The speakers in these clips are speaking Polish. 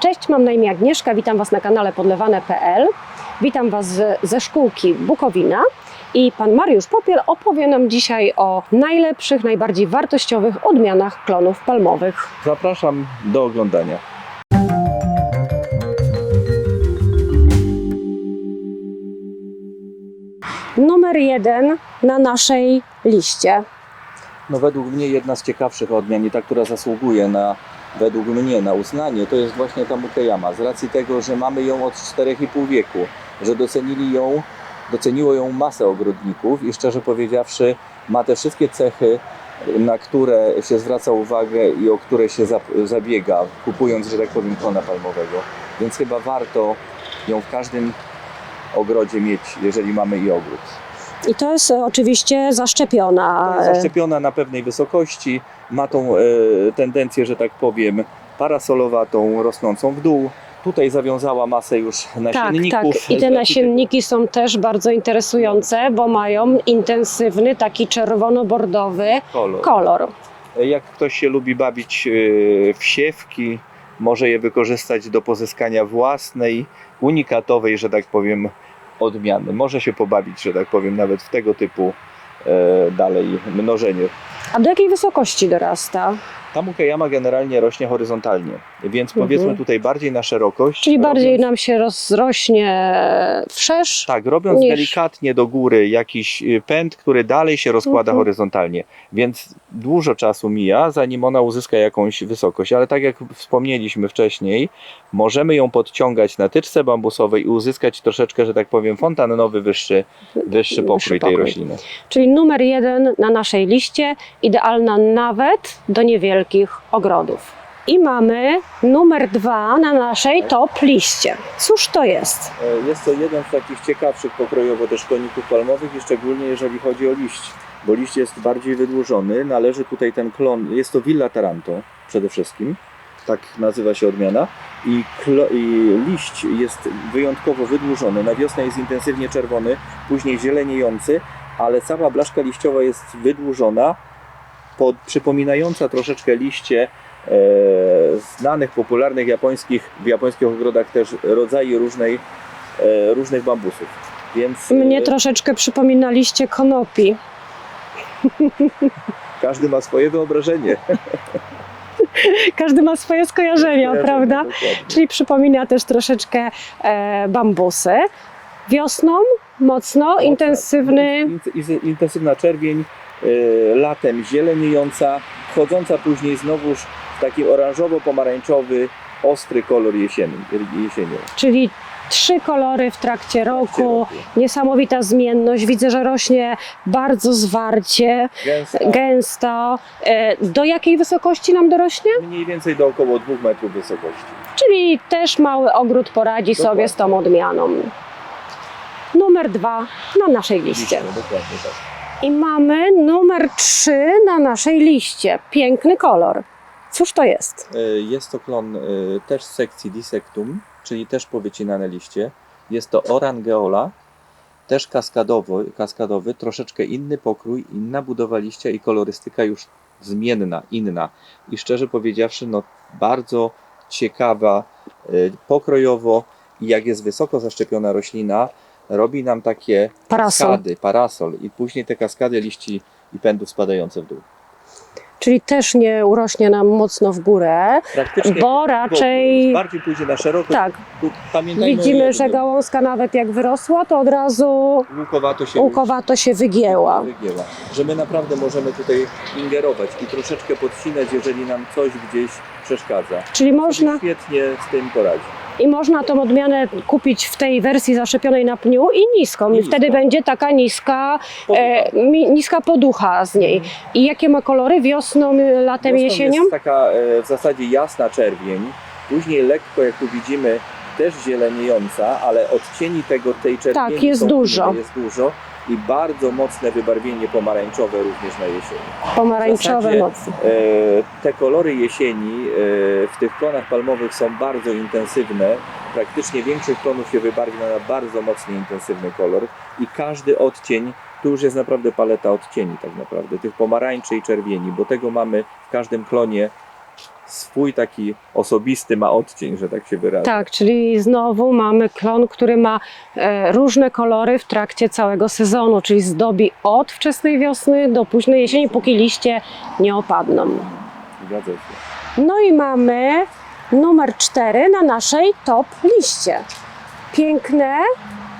Cześć, mam na imię Agnieszka, witam Was na kanale podlewane.pl. Witam Was ze szkółki Bukowina i Pan Mariusz Popiel opowie nam dzisiaj o najlepszych, najbardziej wartościowych odmianach klonów palmowych. Zapraszam do oglądania. Numer jeden na naszej liście. No według mnie jedna z ciekawszych odmian i ta, która zasługuje na, według mnie na uznanie, to jest właśnie ta Mukeyama. Z racji tego, że mamy ją od 4,5 wieku, że docenili ją, doceniło ją masę ogrodników i szczerze powiedziawszy ma te wszystkie cechy, na które się zwraca uwagę i o które się zabiega, kupując, że tak powiem, klona palmowego. Więc chyba warto ją w każdym ogrodzie mieć, jeżeli mamy i ogród. I to jest oczywiście zaszczepiona. To jest zaszczepiona na pewnej wysokości, ma tą e, tendencję, że tak powiem, parasolowatą, rosnącą w dół. Tutaj zawiązała masę już Tak, nasienników. tak. I z te racji nasienniki są też bardzo interesujące, bo mają intensywny, taki czerwono-bordowy Kolor. kolor. Jak ktoś się lubi bawić e, w siewki, może je wykorzystać do pozyskania własnej, unikatowej, że tak powiem, odmiany. Może się pobawić, że tak powiem, nawet w tego typu e, dalej mnożenie. A do jakiej wysokości dorasta? Ta Mukeyama generalnie rośnie horyzontalnie, więc Mhm. powiedzmy tutaj bardziej na szerokość. Czyli bardziej robiąc, nam się rozrośnie wszerz. Tak, robiąc niż- delikatnie do góry jakiś y, pęd, który dalej się rozkłada Mhm. horyzontalnie, więc dużo czasu mija, zanim ona uzyska jakąś wysokość, ale tak jak wspomnieliśmy wcześniej, możemy ją podciągać na tyczce bambusowej i uzyskać troszeczkę, że tak powiem, fontannowy, wyższy, wyższy pokrój tej pokrój. rośliny. Czyli numer jeden na naszej liście, idealna nawet do niewielkich ogrodów. I mamy numer dwa na naszej top liście. Cóż to jest? E, Jest to jeden z takich ciekawszych pokrojowo też koników palmowych i szczególnie jeżeli chodzi o liść, bo liść jest bardziej wydłużony. Należy tutaj ten klon, jest to Villa Taranto przede wszystkim, tak nazywa się odmiana. I, I liść jest wyjątkowo wydłużony. Na wiosnę jest intensywnie czerwony, później zieleniejący, ale cała blaszka liściowa jest wydłużona, pod, przypominająca troszeczkę liście e, znanych, popularnych japońskich, w japońskich ogrodach też rodzaje różnej, e, różnych bambusów. Więc Mnie e, troszeczkę przypominaliście konopi. każdy ma swoje wyobrażenie. Każdy ma swoje skojarzenia, prawda? Dokładnie. Czyli przypomina też troszeczkę e, bambusy. Wiosną mocno, intensywny. Int- Intensywna czerwień, latem zieleniejąca, wchodząca później znowuż w taki oranżowo-pomarańczowy, ostry kolor jesieni, jesienią. Czyli trzy kolory w trakcie roku. Niesamowita zmienność. Widzę, że rośnie bardzo zwarcie, Gęsta, gęsto. E, Do jakiej wysokości nam dorośnie? mniej więcej do około 2 metrów wysokości. Czyli też mały ogród poradzi sobie Dokładnie. z tą odmianą. Numer dwa na naszej liście. Dokładnie tak. I mamy numer trzy na naszej liście. Piękny kolor. Cóż to jest? E, Jest to klon e, też z sekcji Dissectum, czyli też powycinane liście. Jest to Orangeola, też kaskadowy, kaskadowy, troszeczkę inny pokrój, inna budowa liścia i kolorystyka już zmienna, inna. I szczerze powiedziawszy, no bardzo ciekawa e, pokrojowo i jak jest wysoko zaszczepiona roślina, robi nam takie Parasol. kaskady, parasol i później te kaskady liści i pędów spadające w dół. Czyli też nie urośnie nam mocno w górę, Praktycznie bo raczej bardziej pójdzie na szeroko. tak, Pamiętajmy widzimy, że gałązka nawet jak wyrosła, to od razu łukowato się łukowato się wygięła. wygięła. Że my naprawdę możemy tutaj ingerować i troszeczkę podcinać, jeżeli nam coś gdzieś przeszkadza. Czyli można, Świetnie z tym poradzi. I można tą odmianę kupić w tej wersji zaszczepionej na pniu i niską. I wtedy będzie taka niska, e, mi- niska poducha z niej. I jakie ma kolory? Wiosną, latem, Wiosną jesienią? jest taka e, w zasadzie jasna czerwień, później lekko, jak tu widzimy, też zieleniejąca, ale odcieni tego tej czerwieni Tak, jest są dużo. Jest dużo i bardzo mocne wybarwienie pomarańczowe również na jesieni. Pomarańczowe mocno. E, Te kolory jesieni e, w tych klonach palmowych są bardzo intensywne. Praktycznie większość klonów się wybarwia na bardzo mocno intensywny kolor i każdy odcień, tu już jest naprawdę paleta odcieni tak naprawdę, tych pomarańczy i czerwieni, bo tego mamy w każdym klonie swój taki osobisty ma odcień, że tak się wyrażę. Tak, czyli znowu mamy klon, który ma e, różne kolory w trakcie całego sezonu, czyli zdobi od wczesnej wiosny do późnej jesieni, póki liście nie opadną. Zgadza się. No i mamy numer 4 na naszej top liście. Piękne,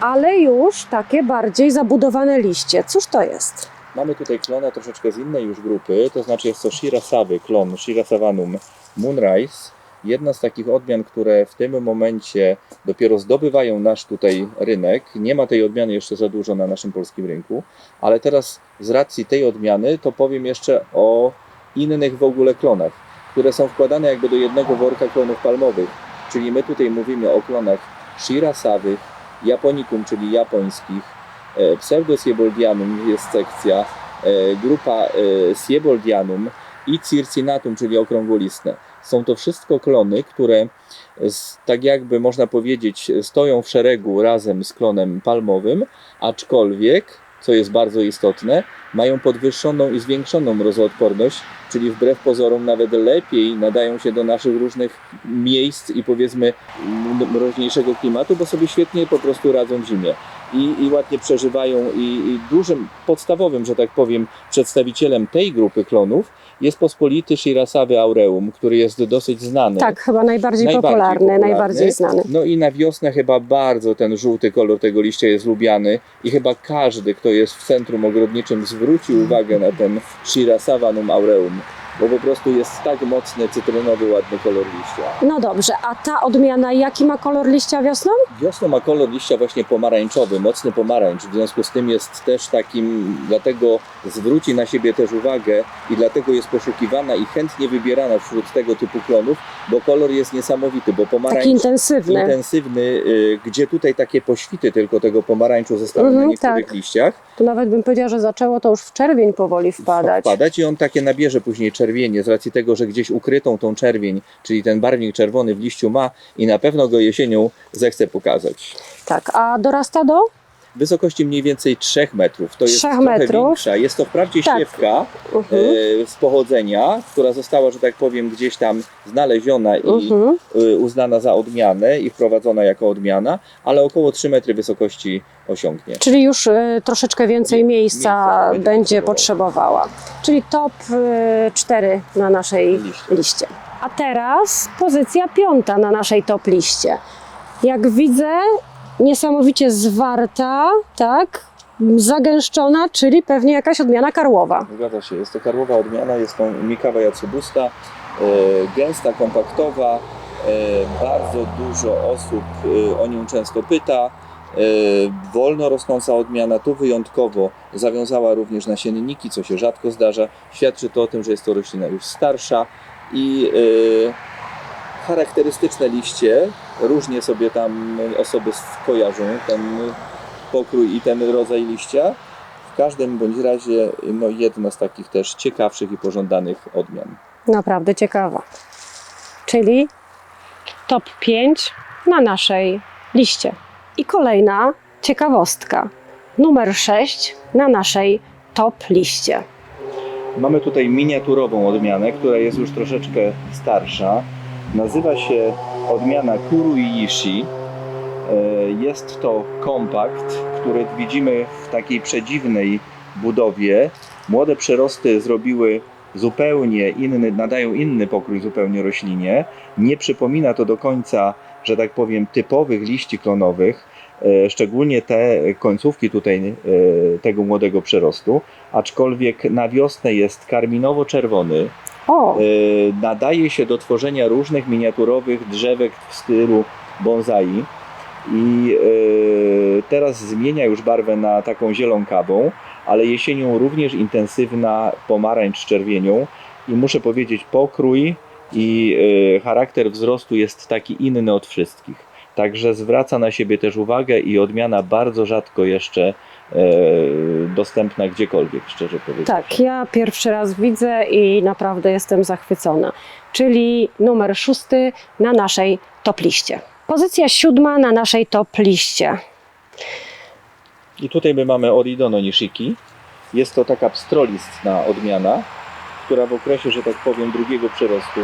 ale już takie bardziej zabudowane liście. Cóż to jest? Mamy tutaj klona troszeczkę z innej już grupy, to znaczy jest to Shirasawy, klon Shirasavanum Moonrise. Jedna z takich odmian, które w tym momencie dopiero zdobywają nasz tutaj rynek. Nie ma tej odmiany jeszcze za dużo na naszym polskim rynku, ale teraz z racji tej odmiany to powiem jeszcze o innych w ogóle klonach, które są wkładane jakby do jednego worka klonów palmowych. Czyli my tutaj mówimy o klonach Shirasawych, Japonicum, czyli japońskich, e, Pseudosieboldinum jest sekcja, e, grupa e, Sieboldianum i Circinatum, czyli okrągłolistne. Są to wszystko klony, które tak jakby można powiedzieć stoją w szeregu razem z klonem palmowym, aczkolwiek, co jest bardzo istotne, mają podwyższoną i zwiększoną mrozoodporność, czyli wbrew pozorom nawet lepiej nadają się do naszych różnych miejsc i powiedzmy mroźniejszego klimatu, bo sobie świetnie po prostu radzą w zimie i, i ładnie przeżywają i, i dużym, podstawowym, że tak powiem, przedstawicielem tej grupy klonów jest pospolity Shirasawy aureum, który jest dosyć znany. Tak, chyba najbardziej, Najbardziej popularny, popularny. najbardziej znany. No i na wiosnę chyba bardzo ten żółty kolor tego liścia jest lubiany i chyba każdy, kto jest w centrum ogrodniczym zwróci uwagę na ten Shirasavanum aureum, bo po prostu jest tak mocny, cytrynowy, ładny kolor liścia. No dobrze, a ta odmiana jaki ma kolor liścia wiosną? Wiosną ma kolor liścia właśnie pomarańczowy, mocny pomarańcz, w związku z tym jest też takim, dlatego zwróci na siebie też uwagę i dlatego jest poszukiwana i chętnie wybierana wśród tego typu klonów, bo kolor jest niesamowity, bo pomarańcz Taki intensywny. intensywny, y, gdzie tutaj takie poświty tylko tego pomarańczu zostały Mhm, na niektórych tak. liściach, Tu nawet bym powiedziała, że zaczęło to już w czerwień powoli wpadać. wpadać i on takie nabierze później czerwienie z racji tego, że gdzieś ukrytą tą czerwień, czyli ten barwnik czerwony w liściu ma i na pewno go jesienią zechce pokazać. Tak, a dorasta do? Wysokości mniej więcej 3 metrów. To jest Trzech trochę metrów. większa. Jest to wprawdzie Tak. śliwka Mhm. e, z pochodzenia, która została, że tak powiem, gdzieś tam znaleziona i Mhm. e, uznana za odmianę i wprowadzona jako odmiana, ale około 3 metry wysokości osiągnie. Czyli już y, troszeczkę więcej miejsca, Miejsca będzie będzie potrzebowała. Czyli top y, 4 na naszej Liście. liście. A teraz pozycja piąta na naszej top liście. Jak widzę, niesamowicie zwarta, tak? Zagęszczona, czyli pewnie jakaś odmiana karłowa. Zgadza się, jest to karłowa odmiana, jest to Mikawa Yatsubusta, e, gęsta, kompaktowa, e, bardzo dużo osób e, o nią często pyta. Wolno rosnąca odmiana, tu wyjątkowo zawiązała również nasienniki, co się rzadko zdarza. Świadczy to o tym, że jest to roślina już starsza i charakterystyczne liście, różnie sobie tam osoby kojarzą ten pokrój i ten rodzaj liścia. W każdym bądź razie no, jedna z takich też ciekawszych i pożądanych odmian. Naprawdę ciekawa. Czyli top 5 na naszej liście. I kolejna ciekawostka. Numer 6 na naszej top liście. Mamy tutaj miniaturową odmianę, która jest już troszeczkę starsza. Nazywa się odmiana Kuruishi. E, Jest to kompakt, który widzimy w takiej przedziwnej budowie. Młode przyrosty zrobiły zupełnie inny, nadają inny pokrój zupełnie roślinie. Nie przypomina to do końca, że tak powiem, typowych liści klonowych. e, Szczególnie te końcówki tutaj e, tego młodego przerostu, aczkolwiek na wiosnę jest karminowo-czerwony, O, E, nadaje się do tworzenia różnych miniaturowych drzewek w stylu bonsai. I e, teraz zmienia już barwę na taką zielonkawą, ale jesienią również intensywna pomarańcz z czerwienią. I muszę powiedzieć pokrój i e, charakter wzrostu jest taki inny od wszystkich. Także zwraca na siebie też uwagę i odmiana bardzo rzadko jeszcze dostępna gdziekolwiek, szczerze powiedziawszy. tak, ja pierwszy raz widzę i naprawdę jestem zachwycona. Czyli numer 6 na naszej top liście. Pozycja siódma na naszej top liście. I tutaj my mamy Oridono Nishiki. Jest to taka pstrolistna odmiana, która w okresie, że tak powiem, drugiego przyrostu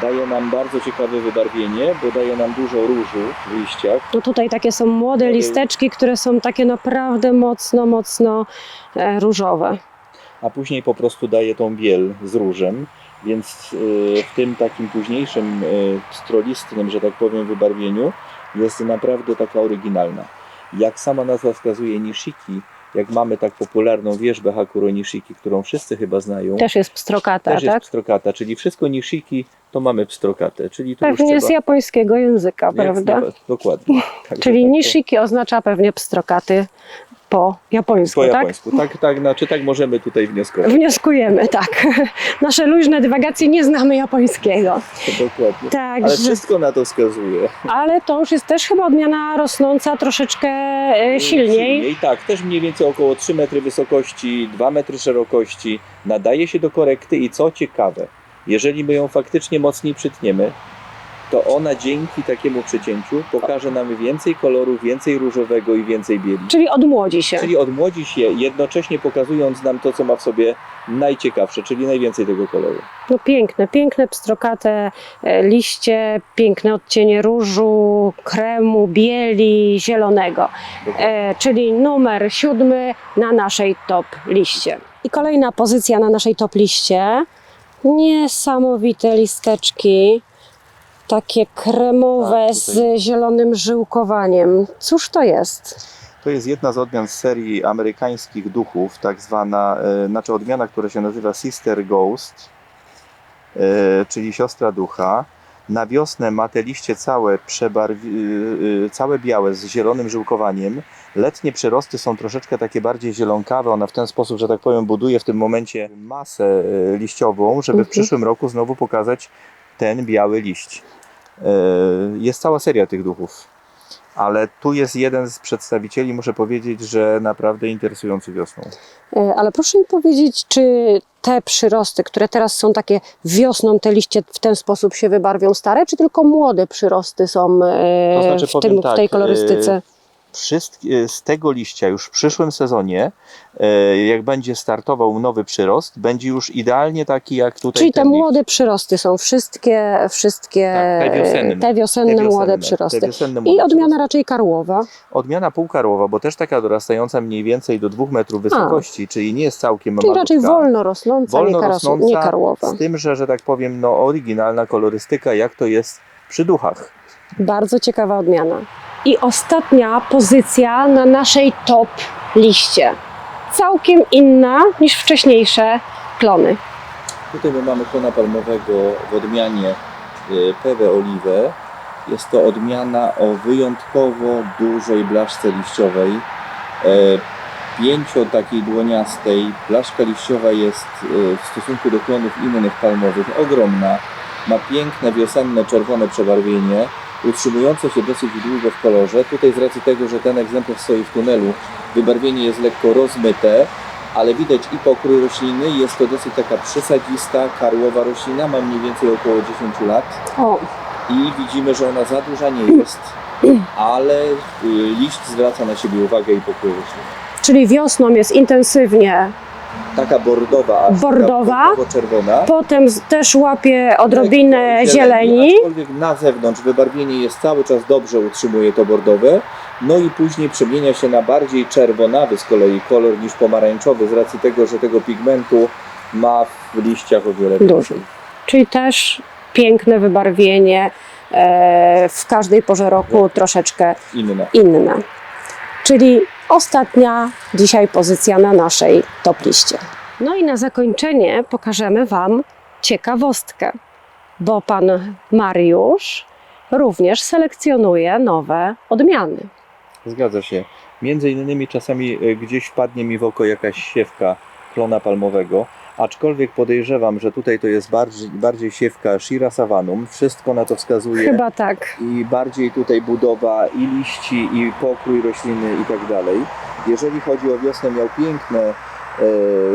daje nam bardzo ciekawe wybarwienie, bo daje nam dużo różu w liściach. No tutaj takie są młode listeczki, które są takie naprawdę mocno, mocno e, różowe. a później po prostu daje tą biel z różem, więc y, w tym takim późniejszym y, strolistnym, że tak powiem, wybarwieniu jest naprawdę taka oryginalna. Jak sama nazwa wskazuje nishiki, jak mamy tak popularną wierzbę Hakuro Nishiki, którą wszyscy chyba znają, Też jest pstrokata, też jest tak? pstrokata, czyli wszystko nishiki to mamy pstrokatę, czyli tu Pewnie już z trzeba... japońskiego języka, prawda? no, dokładnie. Czyli tak to- nishiki oznacza pewnie pstrokaty po japońsku, Po tak? japońsku. Tak, tak, znaczy tak możemy tutaj wnioskować. Wnioskujemy, tak. Nasze luźne dywagacje nie znamy japońskiego. Dokładnie. Także, Ale wszystko na to wskazuje. ale to już jest też chyba odmiana rosnąca troszeczkę e, silniej. Tak, też mniej więcej około 3 metry wysokości, 2 metry szerokości. Nadaje się do korekty i co ciekawe, jeżeli my ją faktycznie mocniej przytniemy, to ona dzięki takiemu przycięciu pokaże nam więcej koloru, więcej różowego i więcej bieli. Czyli odmłodzi się. Czyli odmłodzi się, jednocześnie pokazując nam to, co ma w sobie najciekawsze, czyli najwięcej tego koloru. No piękne, piękne pstrokate e, liście, piękne odcienie różu, kremu, bieli, zielonego. E, czyli numer siódmy na naszej top liście. I kolejna pozycja na naszej top liście. Niesamowite listeczki. Takie kremowe Tak, z zielonym żyłkowaniem. Cóż to jest? To jest jedna z odmian z serii amerykańskich duchów, tak zwana, e, znaczy odmiana, która się nazywa Sister Ghost, e, czyli siostra ducha. Na wiosnę ma te liście całe, przebarwi, e, całe białe z zielonym żyłkowaniem. Letnie przyrosty są troszeczkę takie bardziej zielonkawe. Ona w ten sposób, że tak powiem, buduje w tym momencie masę liściową, żeby w Mhm. przyszłym roku znowu pokazać ten biały liść. E, Jest cała seria tych duchów. Ale tu jest jeden z przedstawicieli, muszę powiedzieć, że naprawdę interesujący wiosną. E, Ale proszę mi powiedzieć, czy te przyrosty, które teraz są takie wiosną, te liście w ten sposób się wybarwią stare, czy tylko młode przyrosty są e, To znaczy, w, tym, w tej tak, kolorystyce? Wszystkie, z tego liścia już w przyszłym sezonie, e, jak będzie startował nowy przyrost, będzie już idealnie taki jak tutaj Czyli te liść. młode przyrosty są wszystkie, wszystkie Tak, te wiosenne. te wiosenne, Te młode te przyrosty. wiosenne I młode odmiana przyrosty. raczej karłowa. Odmiana półkarłowa, bo też taka dorastająca mniej więcej do dwóch metrów wysokości, czyli nie jest całkiem Czyli raczej wolno rosnąca, Wolno nie, rosnąca, nie karłowa. Z tym, że, że tak powiem, no, oryginalna kolorystyka, jak to jest przy duchach. Bardzo ciekawa odmiana. I ostatnia pozycja na naszej top liście. Całkiem inna niż wcześniejsze klony. Tutaj my mamy klona palmowego w odmianie y, Pewe Olive. Jest to odmiana o wyjątkowo dużej blaszce liściowej. E, Pięcio takiej dłoniastej. Blaszka liściowa jest y, w stosunku do klonów innych palmowych ogromna. Ma piękne wiosenne czerwone przebarwienie, utrzymujące się dosyć długo w kolorze. Tutaj z racji tego, że ten egzemplarz stoi w tunelu, wybarwienie jest lekko rozmyte, ale widać i pokrój rośliny, jest to dosyć taka przysadzista, karłowa roślina, ma mniej więcej około 10 lat O, i widzimy, że ona za duża nie jest, ale y, liść zwraca na siebie uwagę i pokrój rośliny. czyli wiosną jest intensywnie, Taka bordowa, aż Bordowa? czerwona. potem też łapie odrobinę zieleni. Aczkolwiek na zewnątrz wybarwienie jest cały czas dobrze, utrzymuje to bordowe. No i później przemienia się na bardziej czerwonawy z kolei kolor niż pomarańczowy, z racji tego, że tego pigmentu ma w liściach o wiele więcej. Czyli też piękne wybarwienie, e, w każdej porze roku troszeczkę Inne. inne. Czyli ostatnia dzisiaj pozycja na naszej top liście. No i na zakończenie pokażemy Wam ciekawostkę, bo pan Mariusz również selekcjonuje nowe odmiany. Zgadza się. Między innymi czasami e, gdzieś wpadnie mi w oko jakaś siewka klona palmowego, aczkolwiek podejrzewam, że tutaj to jest bardziej, bardziej siewka Shira savanum. Wszystko na to wskazuje. Chyba tak. i bardziej tutaj budowa i liści, i pokrój rośliny i tak dalej. Jeżeli chodzi o wiosnę, miał piękne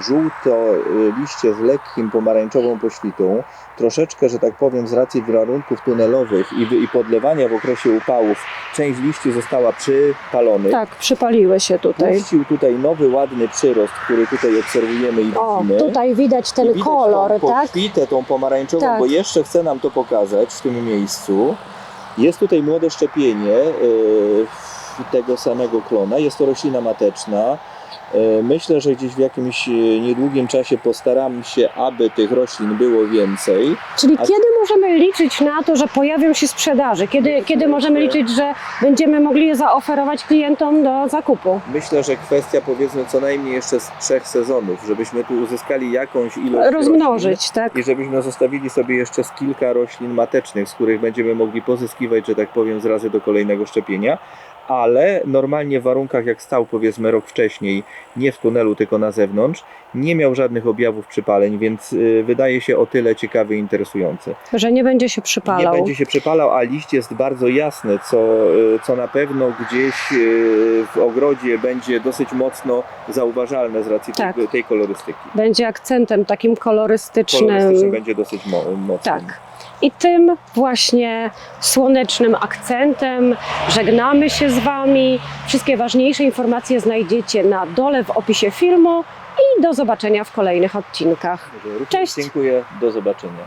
żółto e, liście z lekkim pomarańczową poświtą. Troszeczkę, że tak powiem, z racji warunków tunelowych i, i podlewania w okresie upałów, część liści została przypalonych. Tak, przypaliły się tutaj. Puścił tutaj nowy, ładny przyrost, który tutaj obserwujemy i O, widzimy. tutaj widać ten widać kolor, tą tak? pokwitę, tą pomarańczową, Tak. bo jeszcze chcę nam to pokazać w tym miejscu. Jest tutaj młode szczepienie yy, tego samego klona. Jest to roślina mateczna. Yy, Myślę, że gdzieś w jakimś yy, niedługim czasie postaram się, aby tych roślin było więcej. Czyli A- kiedy możemy liczyć na to, że pojawią się sprzedaży? Kiedy, kiedy możemy liczyć, że będziemy mogli je zaoferować klientom do zakupu? Myślę, że kwestia powiedzmy co najmniej jeszcze z trzech sezonów, żebyśmy tu uzyskali jakąś ilość roślin. Rozmnożyć, tak? I żebyśmy zostawili sobie jeszcze z kilka roślin matecznych, z których będziemy mogli pozyskiwać, że tak powiem, z razy do kolejnego szczepienia. Ale normalnie w warunkach, jak stał powiedzmy rok wcześniej, nie w tunelu, tylko na zewnątrz, nie miał żadnych objawów przypaleń, więc y, wydaje się o tyle ciekawy i interesujący. Że nie będzie się Nie przypalał. będzie się przypalał, a liść jest bardzo jasny, co, y, co na pewno gdzieś y, w ogrodzie będzie dosyć mocno zauważalne z racji Tak. tej, tej kolorystyki. Będzie akcentem takim kolorystycznym. Kolorystyczny będzie dosyć mo- mocny. Tak. I tym właśnie słonecznym akcentem żegnamy się z Wami. Wszystkie ważniejsze informacje znajdziecie na dole w opisie filmu i do zobaczenia w kolejnych odcinkach. Cześć. Dziękuję, do zobaczenia.